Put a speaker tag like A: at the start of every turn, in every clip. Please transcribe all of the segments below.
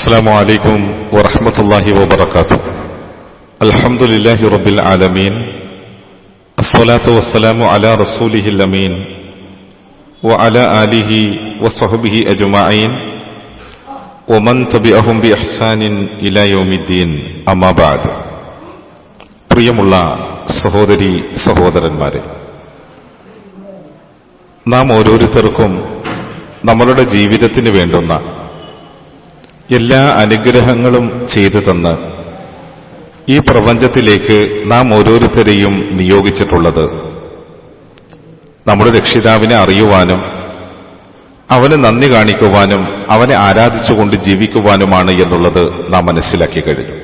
A: السلام عليكم ورحمة الله وبركاته الحمد لله رب العالمين الصلاة والسلام على رسوله الأمين وعلى آله وصحبه أجمعين ومن تبعهم بإحسان إلى يوم الدين أما بعد പ്രിയമുള്ള സഹോദരി സഹോദരന്മാരെ നാം ഓരോരുത്തർക്കും നമ്മളുടെ ജീവിതത്തിന് വേണ്ടുന്ന എല്ലാ അനുഗ്രഹങ്ങളും ചെയ്തു തന്ന് ഈ പ്രപഞ്ചത്തിലേക്ക് നാം ഓരോരുത്തരെയും നിയോഗിച്ചിട്ടുള്ളത്. നമ്മുടെ രക്ഷിതാവിനെ അറിയുവാനും അവന് നന്ദി കാണിക്കുവാനും അവനെ ആരാധിച്ചുകൊണ്ട് ജീവിക്കുവാനുമാണ് എന്നുള്ളത് നാം മനസ്സിലാക്കി കഴിഞ്ഞു.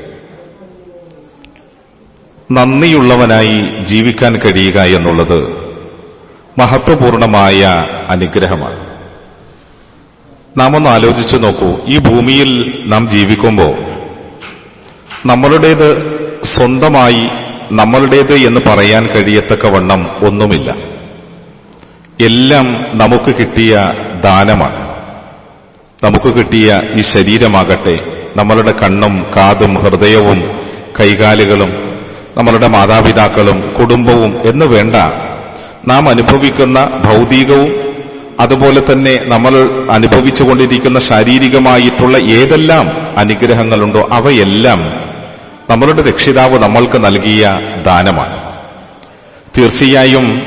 A: നന്ദിയുള്ളവനായി ജീവിക്കാൻ കഴിയുക എന്നുള്ളത് മഹത്വപൂർണമായ അനുഗ്രഹമാണ്. നാം ഒന്ന് ആലോചിച്ചു നോക്കൂ. ഈ ഭൂമിയിൽ നാം ജീവിക്കുമ്പോൾ നമ്മളുടേത് സ്വന്തമായി നമ്മളുടേത് എന്ന് പറയാൻ കഴിയത്തക്ക വണ്ണം ഒന്നുമില്ല. എല്ലാം നമുക്ക് കിട്ടിയ ദാനമാണ്. നമുക്ക് കിട്ടിയ ഈ ശരീരമാകട്ടെ നമ്മളുടെ കണ്ണും കാതും ഹൃദയവും കൈകാലുകളും നമ്മളുടെ മാതാപിതാക്കളും കുടുംബവും എന്ന് വേണ്ട നാം അനുഭവിക്കുന്ന ഭൗതികവും അതുപോലെ തന്നെ നമ്മൾ അനുഭവിച്ചുകൊണ്ടിരിക്കുന്ന ശാരീരികമായിട്ടുള്ള ഏതെല്ലാം അനുഗ്രഹങ്ങളുണ്ടോ അവയെല്ലാം നമ്മളുടെ രക്ഷിതാവ് നമ്മൾക്ക് നൽകിയ ദാനമാണ്. തീർച്ചയായും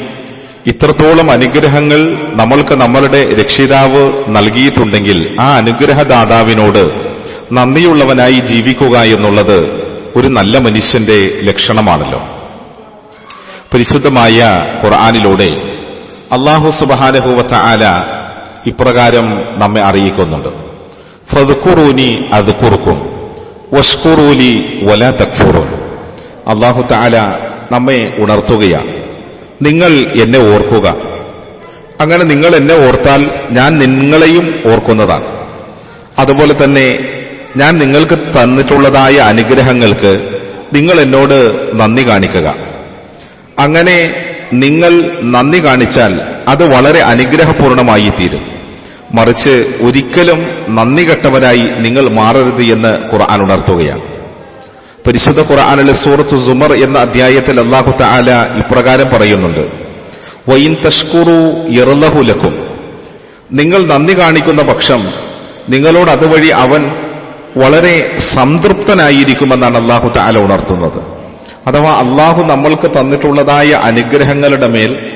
A: ഇത്രത്തോളം അനുഗ്രഹങ്ങൾ നമ്മൾക്ക് നമ്മളുടെ രക്ഷിതാവ് നൽകിയിട്ടുണ്ടെങ്കിൽ ആ അനുഗ്രഹദാതാവിനോട് നന്ദിയുള്ളവനായി ജീവിക്കുക എന്നുള്ളത് ഒരു നല്ല മനുഷ്യന്റെ ലക്ഷണമാണല്ലോ. പരിശുദ്ധമായ ഖുർആാനിലൂടെ അള്ളാഹു സുബാനഹുവത്ത ആല ഇപ്രകാരം നമ്മെ അറിയിക്കുന്നുണ്ട്. ഫതുക്കുറൂനി അത് കുറുക്കും വഷ്കുറൂലി വല തക്ഫുറൂൻ. അള്ളാഹു താല നമ്മെ ഉണർത്തുകയാണ്. നിങ്ങൾ എന്നെ ഓർക്കുക. അങ്ങനെ നിങ്ങൾ എന്നെ ഓർത്താൽ ഞാൻ നിങ്ങളെയും ഓർക്കുന്നതാണ്. അതുപോലെ തന്നെ ഞാൻ നിങ്ങൾക്ക് തന്നിട്ടുള്ളതായ അനുഗ്രഹങ്ങൾക്ക് നിങ്ങൾ എന്നോട് നന്ദി കാണിക്കുക. അങ്ങനെ നിങ്ങൾ നന്ദി കാണിച്ചാൽ അത് വളരെ അനുഗ്രഹപൂർണമായി തീരും മറിച്ച് ഒരിക്കലും നന്ദി കെട്ടവരായി നിങ്ങൾ മാറരുത് എന്ന് ഖുർആൻ ഉണർത്തുകയാണ്. പരിശുദ്ധ ഖുർആാനിലെ സൂറത്ത് സുമർ എന്ന അധ്യായത്തിൽ അള്ളാഹു താല ഇപ്രകാരം പറയുന്നുണ്ട്. വൈൻ തഷ്കുറു ഇറലഹുലക്കും നിങ്ങൾ നന്ദി കാണിക്കുന്ന പക്ഷം നിങ്ങളോട് അതുവഴി അവൻ വളരെ സംതൃപ്തനായിരിക്കുമെന്നാണ് അള്ളാഹു താല ഉണർത്തുന്നത്. അഥവാ അള്ളാഹു നമ്മൾക്ക് തന്നിട്ടുള്ളതായ അനുഗ്രഹങ്ങളുടെ മേൽ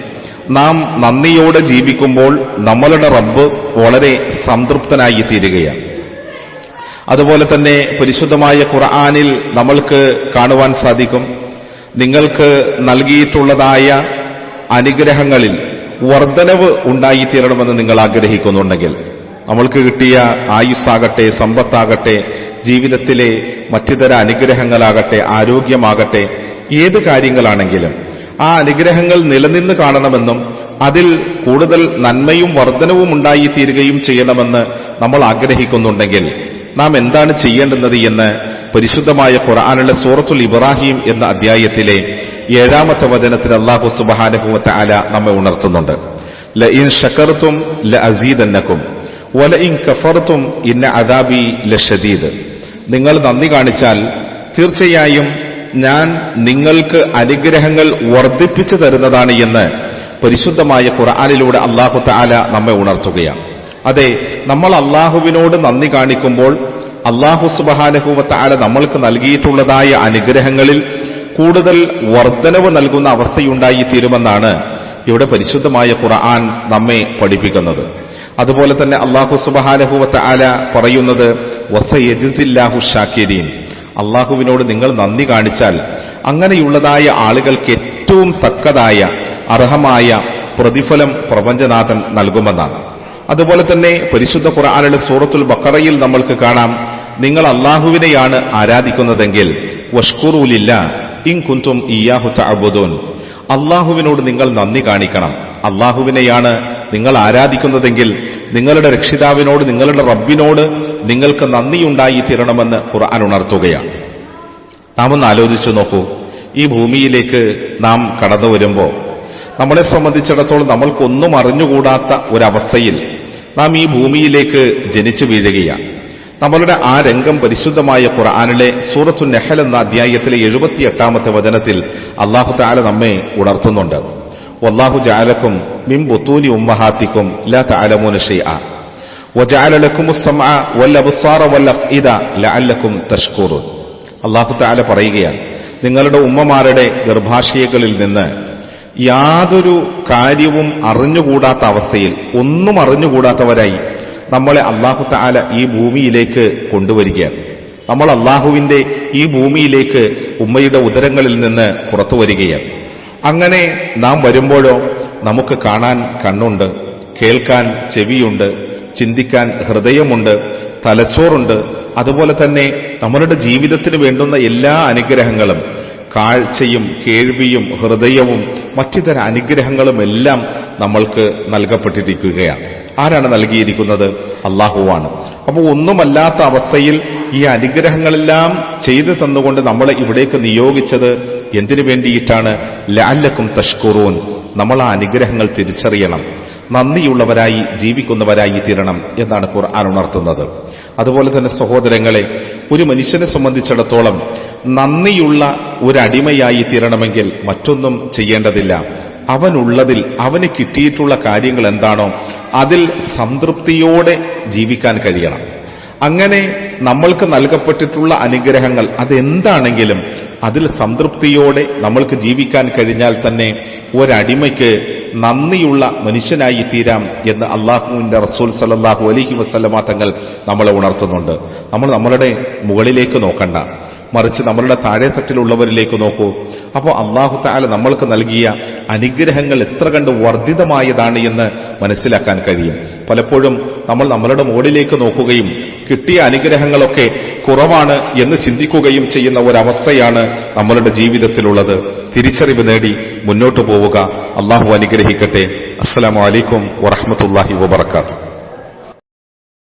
A: നാം നന്ദിയോടെ ജീവിക്കുമ്പോൾ നമ്മളുടെ റബ്ബ് വളരെ സംതൃപ്തനായി തീരുകയാണ്. അതുപോലെ തന്നെ പരിശുദ്ധമായ ഖുർആാനിൽ നമ്മൾക്ക് കാണുവാൻ സാധിക്കും. നിങ്ങൾക്ക് നൽകിയിട്ടുള്ളതായ അനുഗ്രഹങ്ങളിൽ വർധനവ് ഉണ്ടായിത്തീരണമെന്ന് നിങ്ങൾ ആഗ്രഹിക്കുന്നുണ്ടെങ്കിൽ നമ്മൾക്ക് കിട്ടിയ ആയുസ്സാകട്ടെ സമ്പത്താകട്ടെ ജീവിതത്തിലെ മറ്റുതര അനുഗ്രഹങ്ങളാകട്ടെ ആരോഗ്യമാകട്ടെ ഏത് കാര്യങ്ങളാണെങ്കിലും ആ അനുഗ്രഹങ്ങൾ നിലനിന്ന് കാണണമെന്നും അതിൽ കൂടുതൽ നന്മയും വർധനവും ഉണ്ടായിത്തീരുകയും ചെയ്യണമെന്ന് നമ്മൾ ആഗ്രഹിക്കുന്നുണ്ടെങ്കിൽ നാം എന്താണ് ചെയ്യേണ്ടുന്നത് എന്ന് പരിശുദ്ധമായ ഖുർആാനുള്ള സൂറത്തുൽ ഇബ്രാഹിം എന്ന അധ്യായത്തിലെ ഏഴാമത്തെ വചനത്തിൽ അള്ളാഹു സുബാനുഭവത്തെ അല നമ്മെ ഉണർത്തുന്നുണ്ട്. ല ഇൻ ഷക്കർത്തും ല അസീദ് എന്നക്കും വല ഇൻ കഫർത്തും ഇന്ന അദാബി ലഷദീദ്. നിങ്ങൾ നന്ദി കാണിച്ചാൽ തീർച്ചയായും ഞാൻ നിങ്ങൾക്ക് അനുഗ്രഹങ്ങൾ വർദ്ധിപ്പിച്ചു തരുന്നതാണ് എന്ന് പരിശുദ്ധമായ ഖുർആാനിലൂടെ അള്ളാഹു താല നമ്മെ ഉണർത്തുകയാണ്. അതെ നമ്മൾ അള്ളാഹുവിനോട് നന്ദി കാണിക്കുമ്പോൾ അള്ളാഹു സുബഹാനഹുവത്ത ആല നമ്മൾക്ക് നൽകിയിട്ടുള്ളതായ അനുഗ്രഹങ്ങളിൽ കൂടുതൽ വർധനവ് നൽകുന്ന അവസ്ഥയുണ്ടായി തീരുമെന്നാണ് ഇവിടെ പരിശുദ്ധമായ ഖുർആൻ നമ്മെ പഠിപ്പിക്കുന്നത്. അതുപോലെ തന്നെ അള്ളാഹു സുബഹാനഹുവത്ത ആല പറയുന്നത് അള്ളാഹുവിനോട് നിങ്ങൾ നന്ദി കാണിച്ചാൽ അങ്ങനെയുള്ളതായ ആളുകൾക്ക് ഏറ്റവും തക്കതായ അർഹമായ പ്രതിഫലം പ്രപഞ്ചനാഥൻ നൽകുമെന്നാണ്. അതുപോലെ തന്നെ പരിശുദ്ധ ഖുർആാനിലെ സൂറത്തുൽ ബക്കറയിൽ നമ്മൾക്ക് കാണാം നിങ്ങൾ അള്ളാഹുവിനെയാണ് ആരാധിക്കുന്നതെങ്കിൽ വഷ്കുറൂലില്ല ഇൻ കുന്തും ഇയാഹു അബുദോൻ അള്ളാഹുവിനോട് നിങ്ങൾ നന്ദി കാണിക്കണം. അള്ളാഹുവിനെയാണ് നിങ്ങൾ ആരാധിക്കുന്നതെങ്കിൽ നിങ്ങളുടെ രക്ഷിതാവിനോട് നിങ്ങളുടെ റബ്ബിനോട് നിങ്ങൾക്ക് നന്ദിയുണ്ടായി തീരണമെന്ന് ഖുർആൻ ഉണർത്തുകയാണ്. നാം ഒന്ന് ആലോചിച്ചു നോക്കൂ. ഈ ഭൂമിയിലേക്ക് നാം കടന്നു വരുമ്പോൾ നമ്മളെ സംബന്ധിച്ചിടത്തോളം നമ്മൾക്കൊന്നും അറിഞ്ഞുകൂടാത്ത ഒരവസ്ഥയിൽ നാം ഈ ഭൂമിയിലേക്ക് ജനിച്ചു വീഴുകയാണ്. നമ്മളുടെ ആ രംഗം പരിശുദ്ധമായ ഖുർആാനിലെ സൂറത്തു നെഹൽ എന്ന അധ്യായത്തിലെ എഴുപത്തിയെട്ടാമത്തെ വചനത്തിൽ അള്ളാഹു താല നമ്മെ ഉണർത്തുന്നുണ്ട്. വല്ലാഹു ജാലക്കും മിം ബുത്തൂനി ഉമ്മഹാത്തിക്കും ലാ തഅലമൂന ഷൈഅ. വജഅല لكم السمع വൽ അഫ്ഇദ ലഅല്ലക്കും തഷ്കുറൂൻ. അല്ലാഹു തആല പറയുകയാണ് നിങ്ങളുടെ ഉമ്മമാരുടെ ഗർഭാശയങ്ങളിൽ നിന്ന് യാതൊരു കാര്യവും അറിഞ്ഞുകൂടാത്ത അവസ്ഥയിൽ ഒന്നും അറിഞ്ഞുകൂടാത്തവരായി നമ്മളെ അള്ളാഹു താല ഈ ഭൂമിയിലേക്ക് കൊണ്ടുവരികയാണ്. നമ്മൾ അള്ളാഹുവിന്റെ ഈ ഭൂമിയിലേക്ക് ഉമ്മയുടെ ഉദരങ്ങളിൽ നിന്ന് പുറത്തു വരികയാണ് അങ്ങനെ നാം വരുമ്പോഴോ നമുക്ക് കാണാൻ കണ്ണുണ്ട് കേൾക്കാൻ ചെവിയുണ്ട് ചിന്തിക്കാൻ ഹൃദയമുണ്ട് തലച്ചോറുണ്ട്. അതുപോലെ തന്നെ നമ്മളുടെ ജീവിതത്തിന് വേണ്ടുന്ന എല്ലാ അനുഗ്രഹങ്ങളും കാഴ്ചയും കേൾവിയും ഹൃദയവും മറ്റിതര അനുഗ്രഹങ്ങളും എല്ലാം നമ്മൾക്ക് നൽകപ്പെട്ടിരിക്കുകയാണ്. ആരാണ് നൽകിയിരിക്കുന്നത്? അള്ളാഹുവാണ് അപ്പോൾ ഒന്നുമല്ലാത്ത അവസ്ഥയിൽ ഈ അനുഗ്രഹങ്ങളെല്ലാം ചെയ്തു തന്നുകൊണ്ട് നമ്മളെ ഇവിടേക്ക് നിയോഗിച്ചത് എന്തിനു വേണ്ടിയിട്ടാണ്? ലാലക്കും തഷ്കുറൂൻ. നമ്മൾ ആ അനുഗ്രഹങ്ങൾ തിരിച്ചറിയണം. നന്ദിയുള്ളവരായി ജീവിക്കുന്നവരായി തീരണം എന്നാണ് ഖുർആൻ ഉണർത്തുന്നത്. അതുപോലെ തന്നെ സഹോദരങ്ങളെ ഒരു മനുഷ്യനെ സംബന്ധിച്ചിടത്തോളം നന്ദിയുള്ള ഒരു അടിമയായി തീരണമെങ്കിൽ മറ്റൊന്നും ചെയ്യേണ്ടതില്ല. അവനുള്ളതിൽ അവന് കിട്ടിയിട്ടുള്ള കാര്യങ്ങൾ എന്താണോ അതിൽ സംതൃപ്തിയോടെ ജീവിക്കാൻ കഴിയണം. അങ്ങനെ നമ്മൾക്ക് നൽകപ്പെട്ടിട്ടുള്ള അനുഗ്രഹങ്ങൾ അതെന്താണെങ്കിലും അതിൽ സംതൃപ്തിയോടെ നമ്മൾക്ക് ജീവിക്കാൻ കഴിഞ്ഞാൽ തന്നെ ഒരടിമയ്ക്ക് നന്ദിയുള്ള മനുഷ്യനായി തീരാം എന്ന് അള്ളാഹുവിന്റെ റസൂൽ സലല്ലാഹു അലഹി വസ്ലമാ തങ്ങൾ നമ്മളെ ഉണർത്തുന്നുണ്ട്. നമ്മൾ നമ്മളുടെ മുകളിലേക്ക് നോക്കണ്ട. മറിച്ച് നമ്മളുടെ താഴെത്തട്ടിലുള്ളവരിലേക്ക് നോക്കൂ. അപ്പോൾ അള്ളാഹു താല നമ്മൾക്ക് നൽകിയ അനുഗ്രഹങ്ങൾ എത്ര കണ്ട് വർദ്ധിതമായതാണ് എന്ന് മനസ്സിലാക്കാൻ കഴിയും. പലപ്പോഴും നമ്മൾ നമ്മളുടെ മുകളിലേക്ക് നോക്കുകയും കിട്ടിയ അനുഗ്രഹങ്ങളൊക്കെ കുറവാണ് എന്ന് ചിന്തിക്കുകയും ചെയ്യുന്ന ഒരവസ്ഥയാണ് നമ്മളുടെ ജീവിതത്തിലുള്ളത്. തിരിച്ചറിവ് നേടി മുന്നോട്ടു പോവുക. അള്ളാഹു അനുഗ്രഹിക്കട്ടെ. അസ്സലാമലൈക്കും വറഹമത്തല്ലാഹി വബർക്കാത്തു